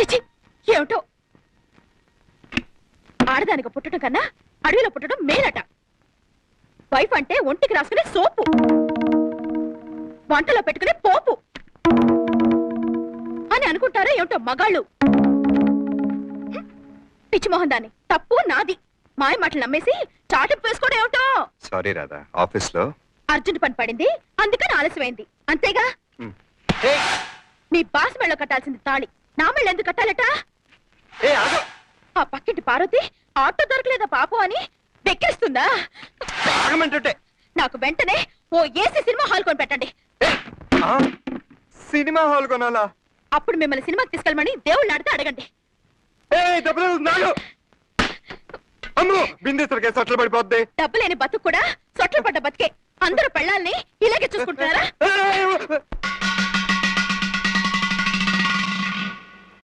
చిచి ఏమిటో? ఆడదానికి పుట్టడం కన్నా అడవిలో పుట్టడం మేలట. వైఫ్ అంటే ఒంటికి రాసుకునే సోపు. వంటలో పెట్టుకునే పోపు. అని అనుకుంటారా ఏమిటో మగాళ్ళు. పిచ్చిమోహన్ దాన్ని. తప్పు నాది. మాయ మాటలు నమ్మేసి చాటింపు వేసుకోవడం ఏమిటో? సారీ రాధా ఆఫీస్లో అర్జెంట్ పని పడింది. అందుకని ఆలస్యమైంది. అంతేగా. మీ బాస్ మెళ్ళో కట్టాల్సింది తాళి. నా మెళ్ళ ఎందుకు కట్టాలట? ఏ ఆగు. ఆ పక్కింటి పార్వతి ఆటో దొరకలేదా పాపం అని ఆగమంటుంటే. నాకు వెంటనే ఓ ఏసీ సినిమా హాల్ కొని పెట్టండి. ఆ? సినిమా హాల్ కొనాలా? అప్పుడు మిమ్మల్ని సినిమాకి తీసుకెళ్ళమని దేవుళ్ళు అడితే అడగండి. ఏ డబ్బులు నాగు అమ్మో బిందేశ్వరకే సట్లు పడిపోద్ది. డబ్బు లేని బతుకు కూడా సొట్లు పడ్డ బతికే అందరూ పెళ్ళాలని ఇలాగే చూసుకుంటున్నారా?